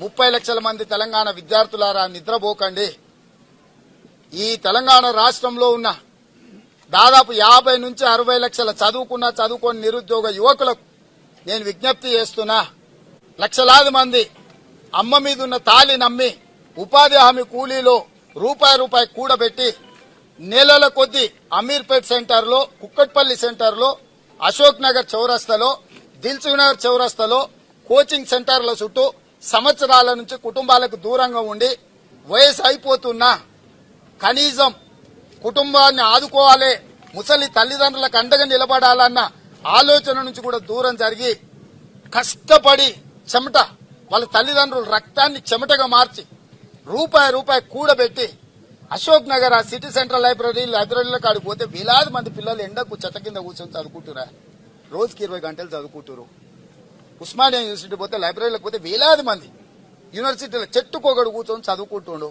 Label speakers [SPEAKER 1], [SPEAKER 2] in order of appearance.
[SPEAKER 1] ముప్పై లక్షల మంది తెలంగాణ విద్యార్థులారా నిద్రపోకండి. ఈ తెలంగాణ రాష్ట్రంలో ఉన్న దాదాపు యాభై నుంచి అరవై లక్షల చదువుకున్న చదువుకొని నిరుద్యోగ యువకులకు నేను విజ్ఞప్తి చేస్తున్నా. లక్షలాది మంది అమ్మ మీద ఉన్న తాళి నమ్మి ఉపాధి హామీ కూలీలో రూపాయి రూపాయి కూడబెట్టి నెలల కొద్ది అమీర్పేట్ సెంటర్లో కుక్కట్పల్లి సెంటర్లో అశోక్ నగర్ చౌరస్తాలో దిల్సునగర్ చౌరస్తలో కోచింగ్ సెంటర్ల చుట్టూ సంవత్సరాల నుంచి కుటుంబాలకు దూరంగా ఉండి వయసు అయిపోతున్నా కనీసం కుటుంబాన్ని ఆదుకోవాలి ముసలి తల్లిదండ్రులకు అండగా నిలబడాలన్న ఆలోచన నుంచి కూడా దూరం జరిగి కష్టపడి చెమట వాళ్ళ తల్లిదండ్రుల రక్తాన్ని చెమటగా మార్చి రూపాయి రూపాయి కూడబెట్టి అశోక్ నగర్ ఆ సిటీ సెంట్రల్ లైబ్రరీ లైబ్రరీలో కాడికి పోతే వేలాది మంది పిల్లలు ఎండకు చెత్త కింద కూర్చొని చదువుకుంటురా రోజుకి ఇరవై గంటలు చదువుకుంటారు ఉస్మానియా యూనివర్సిటీ పోతే లైబ్రరీలోకి పోతే వేలాది మంది. యూనివర్సిటీల చెట్టుకోగడు కూర్చొని చదువుకుంటుండు.